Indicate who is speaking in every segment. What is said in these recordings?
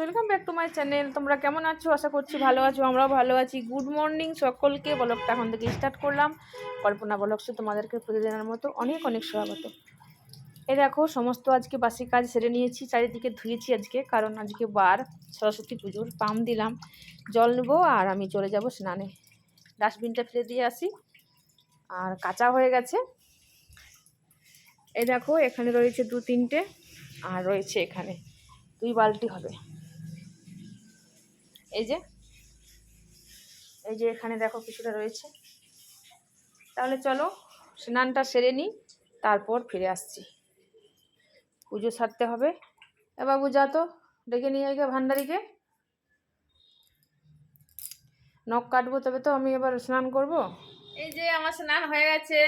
Speaker 1: Welcome back to my channel তোমরা কেমন আছো? আশা করছি ভালো আছো, আমরাও ভালো আছি। গুড মর্নিং সকলকে। ব্লগটা এখন থেকে স্টার্ট করলাম। কল্পনা ব্লগসে তোমাদেরকে প্রতিদিনের মতো অনেক অনেক স্বাগত। এ দেখো, সমস্ত আজকে বাসি কাজ সেরে নিয়েছি, চারিদিকে ধুয়েছি আজকে, কারণ আজকে বার, সরস্বতী পুজোর, পাম দিলাম, জল নেব আর আমি চলে যাব স্নানে। ডাস্টবিনটা ফেলে দিয়ে আসি। আর কাঁচা হয়ে গেছে। এই দেখো, এখানে রয়েছে দু তিনটে, আর রয়েছে এখানে দুই বালতি হবে। এই যে এই যে এখানে দেখো কিছুটা রয়েছে। তাহলে চলো, স্নানটা সেরে নিই, তারপর ফিরে আসছি। পুজো সারতে হবে। এ বাবু, যা তো, ডেকে নিয়ে আগে ভান্ডারিকে। নখ কাটবো তবে তো, আমি এবার স্নান করব। এই যে আমার স্নান হয়ে গেছে,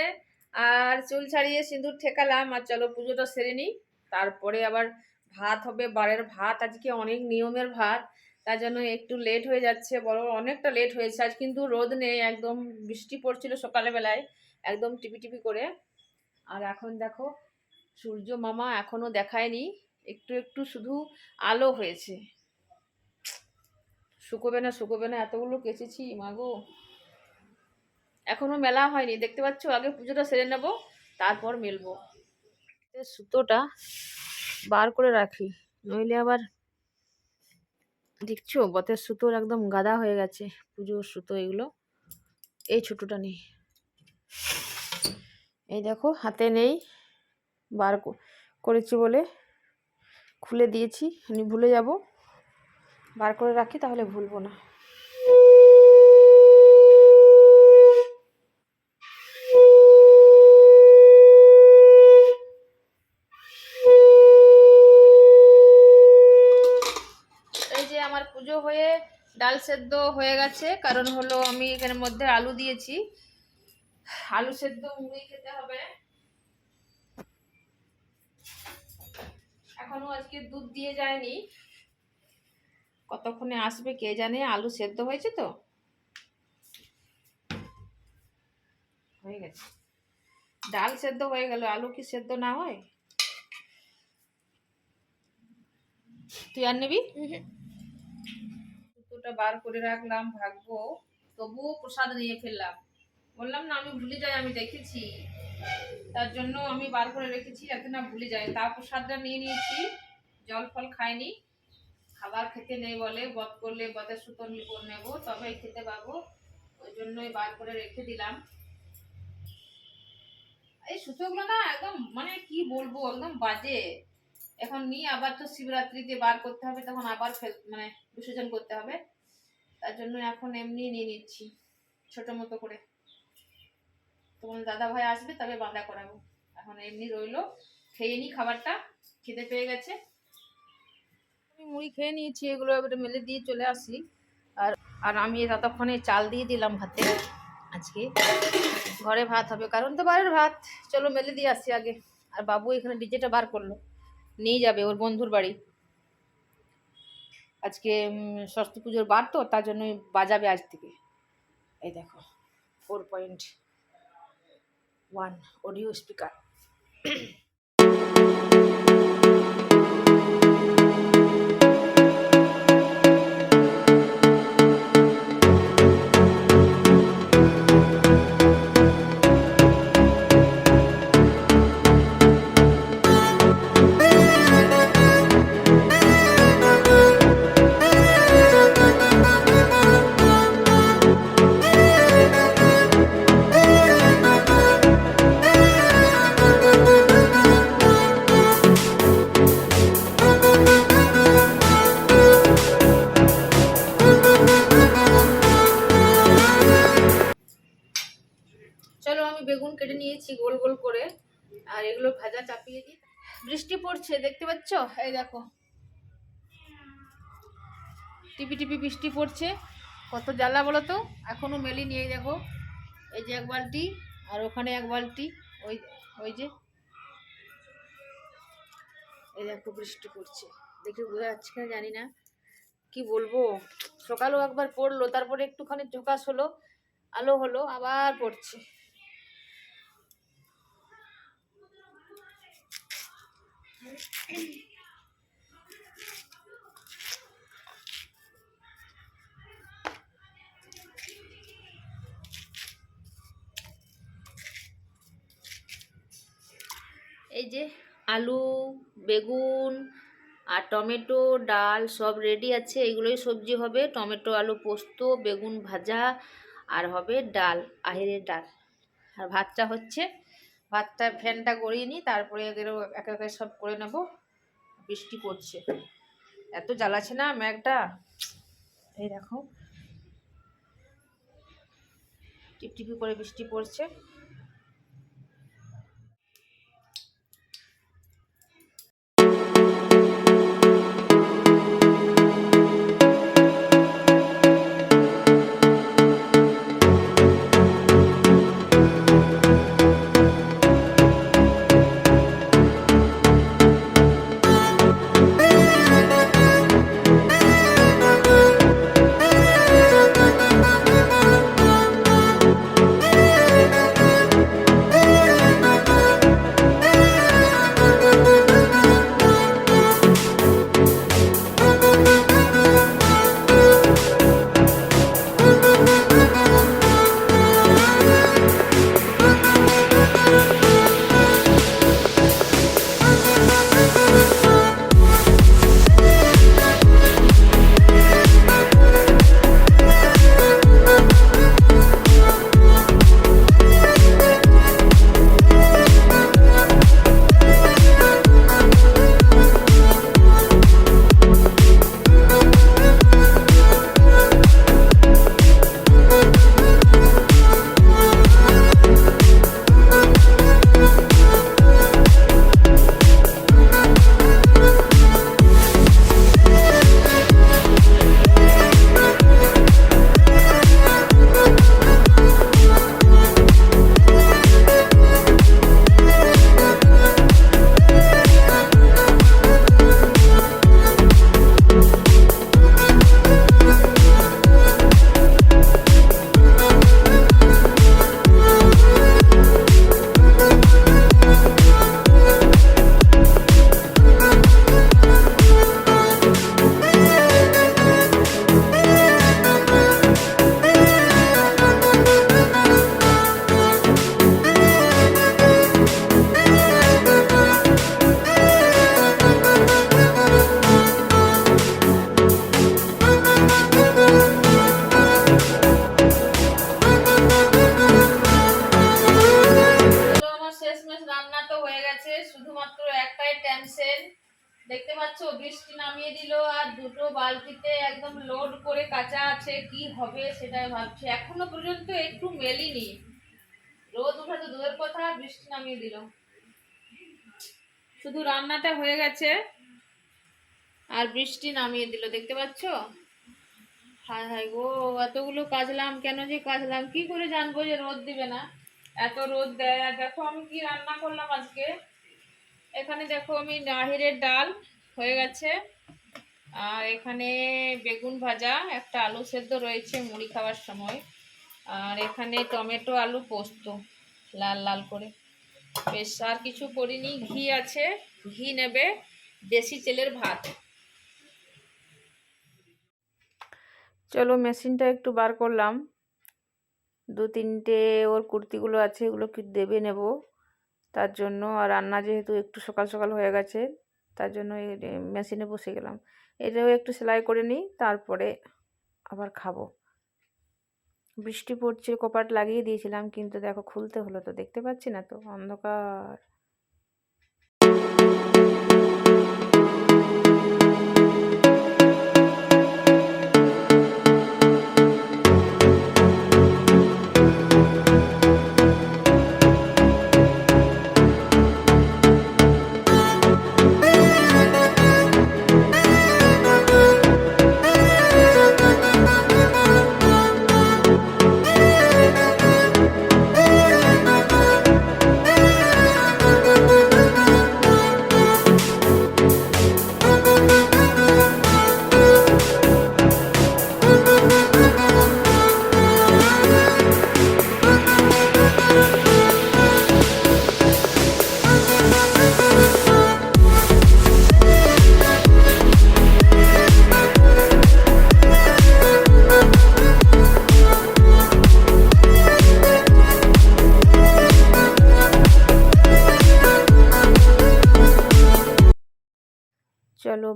Speaker 1: আর চুল ছাড়িয়ে সিঁদুর ঠেকালাম, আর চলো পুজোটা সেরে নিই। তারপরে আবার ভাত হবে, বারের ভাত, আজকে অনেক নিয়মের ভাত, তার জন্য একটু লেট হয়ে যাচ্ছে বড় অনেকটা লেট হয়েছে। আজ কিন্তু রোদ নেই, একদম বৃষ্টি পড়ছিল সকালবেলায়, একদম টিপি টিপি করে। আর এখন দেখো, সূর্য মামা এখনও দেখায়নি, একটু একটু শুধু আলো হয়েছে। শুকোবে না শুকোবে না, এতগুলো কেচেছি মাগো এখনও মেলা হয়নি। দেখতে পাচ্ছ, আগে পুজোটা সেরে নেব, তারপর মেলবো। সুতোটা বার করে রাখি, নইলে আবার দেখছ বতের সুতোর একদম গাদা হয়ে গেছে, পুজোর সুতো এগুলো। এই ছোটোটা নেই। এই দেখো, হাতে নেই, বার করেছি বলে খুলে দিয়েছি, আমি ভুলে যাব। বার করে রাখি, তাহলে ভুলবো না। হয়ে ডাল সেদ্ধ হয়ে গেছে। কারণ হলো আমি এখানের মধ্যে আলু দিয়েছি। আলু সেদ্ধ মুড়ি খেতে হবে। এখনও আজকে দুধ দিয়ে যায়নি। কতক্ষণে আসবে কে জানে? আলু সেদ্ধ হয়েছে তো? হয়ে গেছে। ডাল সেদ্ধ হয়ে গেল। আলু কি সেদ্ধ না হয়? তুই আর নিবি? দুটোটা বার করে রাখলাম, ভাগবো, তবুও প্রসাদ নিয়ে ফেললাম। বললাম, না, আমি ভুলে যাই, আমি দেখেছি। তার জন্য আমি বার করে রেখেছি, যাতে না ভুলে যাই তা প্রসাদটা নিয়ে নিয়েছি, জল ফল খাইনি। খাবার খেতে নেই বলে, বধ করলে বধের সুতো নিব নেব তবে খেতে পাবো। ওই জন্যই বার করে রেখে দিলাম। এই সুতোগুলো না একদম মানে কি বলব, একদম বাজে। এখন নিয়ে আবার তো শিবরাত্রিতে বার করতে হবে, তখন আবার মানে বিসর্জন করতে হবে। তার জন্য এখন এমনি নিয়ে নিচ্ছি, ছোট মতো করে। তোমার দাদা ভাই আসবে তবে বাঁধা করাবো। এখন এমনি রইল, খেয়ে নি খাবারটা খেতে পেয়ে গেছে। আমি মুড়ি খেয়ে নিয়েছি, এগুলো এবারে মেলে দিয়ে চলে আসি। আর আর আমি ততক্ষণে চাল দিয়ে দিলাম ভাতে। আজকে ঘরে ভাত হবে, কারণ তো বারের ভাত। চলো মেলে দিয়ে আসি আগে। আর বাবু এখানে ডিজেটা বার করল, নিয়ে যাবে ওর বন্ধুর বাড়ি। আজকে সরস্বতী পুজোর বার তো, তার জন্য বাজাবে আজ থেকে। এই দেখো four point one audio speaker বৃষ্টি পড়ছে, দেখতে পাচ্ছ? এই দেখো। টিপি টিপি বৃষ্টি পড়ছে। কত জ্বালা বলো তো? এখনও মেলি নিয়ে দেখো। এই যে এক বালতি, আর ওখানে এক বালতি। ওই ওই যে। এই দেখো বৃষ্টি পড়ছে। দেখে বোঝা যাচ্ছে কিনা জানি না। কি বলব? সকালেও একবার পড়ল, তারপরে একটুখানি ঝোকাস হলো, আলো হলো, আবার পড়ছে। এই যে আলু, বেগুন আর টমেটো, ডাল সব রেডি আছে। এগুলোই সবজি হবে। টমেটো, আলু পোস্ত, বেগুন ভাজা আর হবে ডাল, আহিরের ডাল। আর ভাতটা হচ্ছে, ভাতটা ফ্যানটা গড়িয়ে নিই, তারপরে এগুলো এক একে সব করে নেব। বৃষ্টি পড়ছে। এত জ্বালাছে না ম্যাগটা? এই দেখো। টিপটিপি করে বৃষ্টি পড়ছে। একটাই টেনশন দেখতে পাচ্ছ, বৃষ্টি নামিয়ে দিল আর দুটো বালতিতে একদম লোড করে কাঁচা আছে, কি হবে সেটাই ভাবছি। এখনও পর্যন্ত একটু মেলিনি। রোদ উঠে তো দূরের কথা, বৃষ্টি নামিয়ে দিল। শুধু রান্নাটা হয়ে গেছে আর বৃষ্টি নামিয়ে দিল, দেখতে পাচ্ছ? হায় হায় গো, এতগুলো কাজলাম, কেন যে কাজলাম? কি করে জানব যে রোদ দিবে না? এত রোদ দেয়, আর দেখো আমি কি রান্না করলাম আজকে? এখানে দেখো আমি নাহিরের ডাল হয়ে গেছে। আর এখানে বেগুন ভাজা, একটা আলু সেদ্ধ রয়েছে মুড়ি খাওয়ার সময়। আর এখানে টমেটো, আলু পোস্ত, লাল লাল করে। বেশ, আর কিছু করিনি, ঘি আছে, ঘি নেবে, দেশি তেলের ভাত। চলো, মেশিনটা একটু বার করলাম। দু তিনটে ওর কুর্তিগুলো আছে, এগুলো কি দেবে নেব? তার জন্য আর রান্না যেহেতু একটু সকাল সকাল হয়ে গেছে, তার জন্য মেশিনে বসে গেলাম। এটাও একটু সেলাই করে নিই, তারপরে আবার খাব। বৃষ্টি পড়ছে, কপাট লাগিয়ে দিয়েছিলাম, কিন্তু দেখো খুলতে হলো তো, দেখতে পাচ্ছি না তো, অন্ধকার।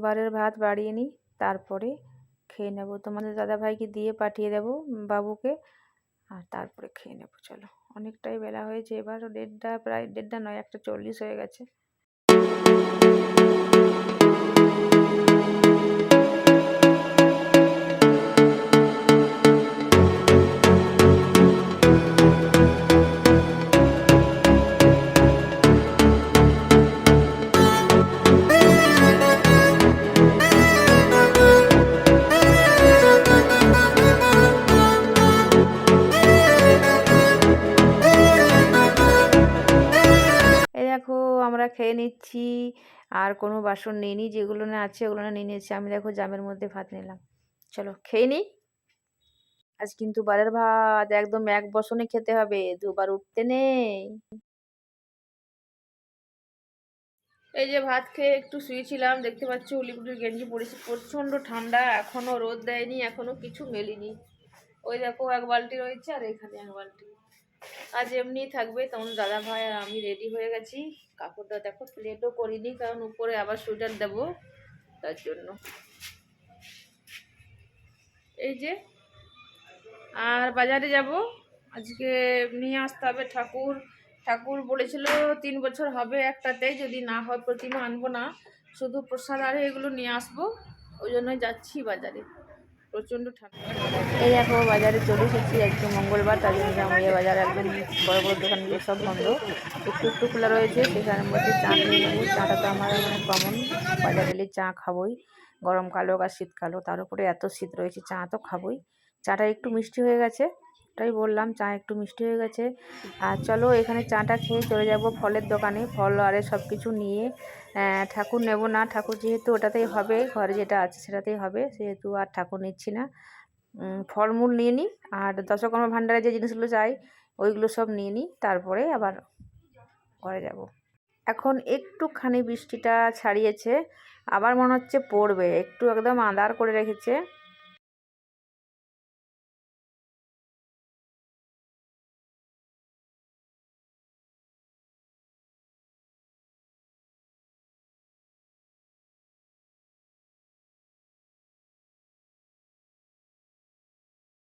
Speaker 2: বারের ভাত বাড়িয়ে নিই, তারপরে খেয়ে নেব। তোমাদের দাদাভাইকে দিয়ে পাঠিয়ে দেব বাবুকে, আর তারপরে খেয়ে নেব। চলো, অনেকটাই বেলা হয়েছে, এবার দেড়টা, প্রায় দেড়টা নয়, একটা চল্লিশ হয়ে গেছে। খেয়ে নিচ্ছি। আর কোনো বাসন নিইনি যেগুলো না আছে ওগুলো না নিয়ে নিয়েছি। আমি দেখো জামের মধ্যে ভাত নিলাম। চলো খেয়ে নিই আজ কিন্তু বারের ভাত, একদম এক বসনে খেতে হবে, দুবার উঠতে নেই। এই যে ভাত খেয়ে একটু শুয়েছিলাম, দেখতে পাচ্ছি উলিপুলির গেঞ্জি পরেছি, প্রচণ্ড ঠান্ডা, এখনও রোদ দেয়নি, এখনও কিছু মেলিনি। ওই দেখো এক বালতি রয়েছে আর এখানে এক বালতি। আজ এমনি থাকবে, তখন দাদা ভাই আর আমি রেডি হয়ে গেছি। কাপড়টা দেখো প্লেটও করিনি, কারণ উপরে আবার সোয়েটার দেবো, তার জন্য। এই যে, আর বাজারে যাব। আজকে নিয়ে আসতে হবে ঠাকুর। ঠাকুর বলেছিল তিন বছর হবে একটাতেই যদি না হয় প্রতিমা আনব না। শুধু প্রসাদ আর এগুলো নিয়ে আসব, ওই জন্যই যাচ্ছি বাজারে। প্রচণ্ড ঠান্ডা। এই দেখো, বাজারে চলে এসেছি। একদম মঙ্গলবার, তার জন্য জামাইয়া বাজার একদম বড় বড় দোকানগুলো সব বন্ধ। একটু একটু খোলা রয়েছে সেখানের মধ্যে চা নিয়ে চাটা তো আমার মানে কমন বাজার এলে চা খাবই গরমকাল হোক আর শীতকাল হোক তার উপরে এত শীত রয়েছে, চা তো খাবই। চাটা একটু মিষ্টি হয়ে গেছে। ওটাই বললাম, চা একটু মিষ্টি হয়ে গেছে। আর চলো এখানে চাটা খেয়ে চলে যাব ফলের দোকানে। ফল আরে সব কিছু নিয়ে ঠাকুর নেব না। ঠাকুর যেহেতু ওটাতেই হবে, ঘরে যেটা আছে সেটাতেই হবে। সেহেতু আর ঠাকুর নিচ্ছি না। ফলমূল নিয়ে নিই। আর দশকর্মা ভাণ্ডারে যে জিনিসগুলো চাই, ওইগুলো সব নিয়ে নিই। তারপরে আবার ঘরে যাব। এখন একটুখানি বৃষ্টিটা ছাড়িয়েছে। আবার মনে হচ্ছে পড়বে। একটু একদম আঁধার করে রেখেছে।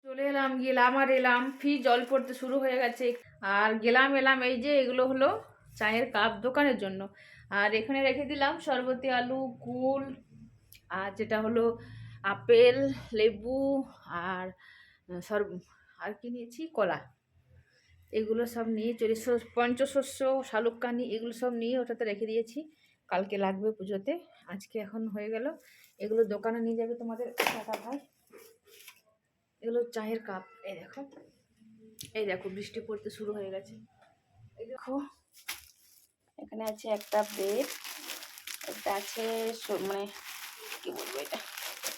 Speaker 2: চলে এলাম, গেলাম আর এলাম। ফি জল পড়তে শুরু হয়ে গেছে। আর গেলাম, এলাম, এই যে এগুলো হলো চায়ের কাপ দোকানের জন্য। আর এখানে রেখে দিলাম শরবতি, আলু, কুল, আর যেটা হলো আপেল, লেবু, আর সর, আর কি নিয়েছি? কলা। এগুলো সব নিয়ে চলে শস- পঞ্চশস্য, শালুককানি, এগুলো সব নিয়ে ওটাতে রেখে দিয়েছি। কালকে লাগবে পুজোতে। আজকে এখন হয়ে গেল। এগুলো দোকানে নিয়ে যাবে তোমাদের টাকা ভাই। এগুলো চায়ের কাপ। এই দেখো। এই দেখো, বৃষ্টি পড়তে শুরু হয়ে গেছে। এই দেখো, এখানে আছে একটা বেড একটা আছে মানে কি বলব এটা?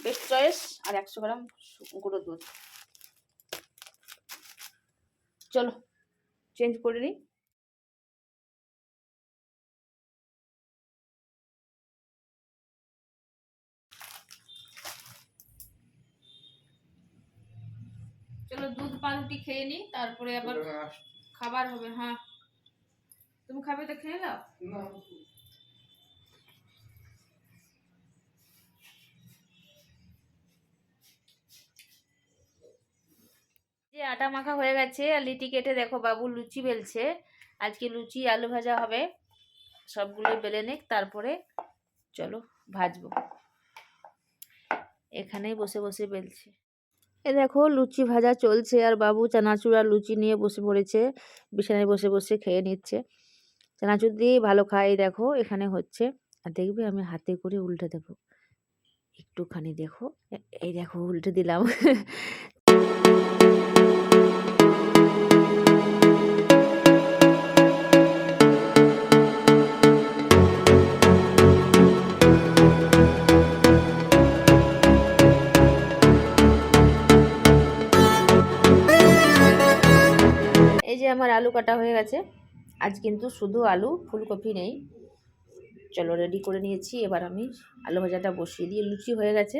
Speaker 2: বেস্ট চয়েস আর একশো গ্রাম গুঁড়ো দুধ। চলো চেঞ্জ করে নিই। চলো দুধ পাউরুটি খেয়ে নিই তারপরে আবার খাবার হবে হ্যাঁ। তুমি খাবে তো খেয়ে নাও? যে আটা মাখা হয়ে গেছে আর লিটি কেটে দেখো বাবু লুচি বেলছে। আজকে লুচি আলু ভাজা হবে। সবগুলো বেলে নিক তারপরে চলো ভাজবো। এখানেই বসে বসে বেলছে। এ দেখো লুচি ভাজা চলছে আর বাবু চানাচুর আর লুচি নিয়ে বসে পড়েছে, বিছানায় বসে বসে খেয়ে নিচ্ছে। চানাচুর দিয়ে ভালো খাই দেখো এখানে হচ্ছে। আর দেখবে আমি হাতে করে উল্টে দেবো। একটুখানি দেখো এই দেখো উল্টে দিলাম। আমার আলু কাটা হয়ে গেছে। আজ কিন্তু শুধু আলু, ফুলকপি নেই। চলো রেডি করে নিয়েছি। এবার আমি আলু ভাজাটা বসিয়ে দিয়ে লুচি হয়ে গেছে।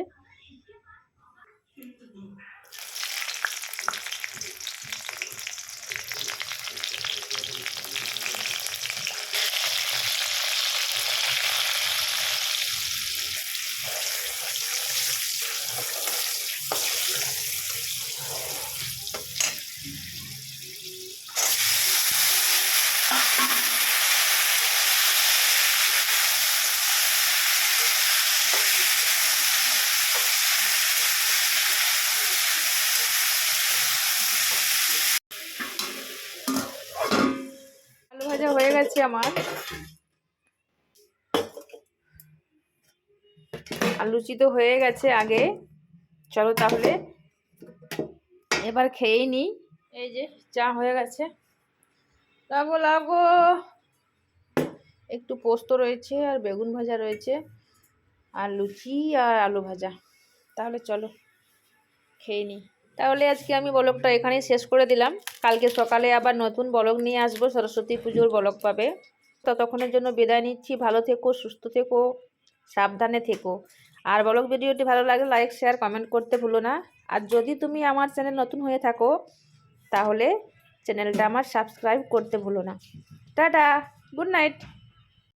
Speaker 2: আমার। আর লুচি তো হয়ে গেছে আগে। চলো তাহলে এবার খেয়েই নিই এই যে চা হয়ে গেছে। লাগো লাগো একটু পোস্ত রয়েছে আর বেগুন ভাজা রয়েছে আর লুচি আর আলু ভাজা। তাহলে চলো, খেয়ে নিই তাহলে আজকে আমি বলকটা এখানেই শেষ করে দিলাম। কালকে সকালে আবার নতুন বলক নিয়ে আসব, সরস্বতী পুজোর বলক পাবে। ততক্ষণের জন্য বিদায় নিচ্ছি, ভালো থেকো, সুস্থ থেকো, সাবধানে থেকো। আর বলক ভিডিওটি ভালো লাগলে লাইক শেয়ার কমেন্ট করতে ভুলো না। আর যদি তুমি আমার চ্যানেল নতুন হয়ে থাকো, তাহলে চ্যানেলটা আমার সাবস্ক্রাইব করতে ভুলো না। Tata good night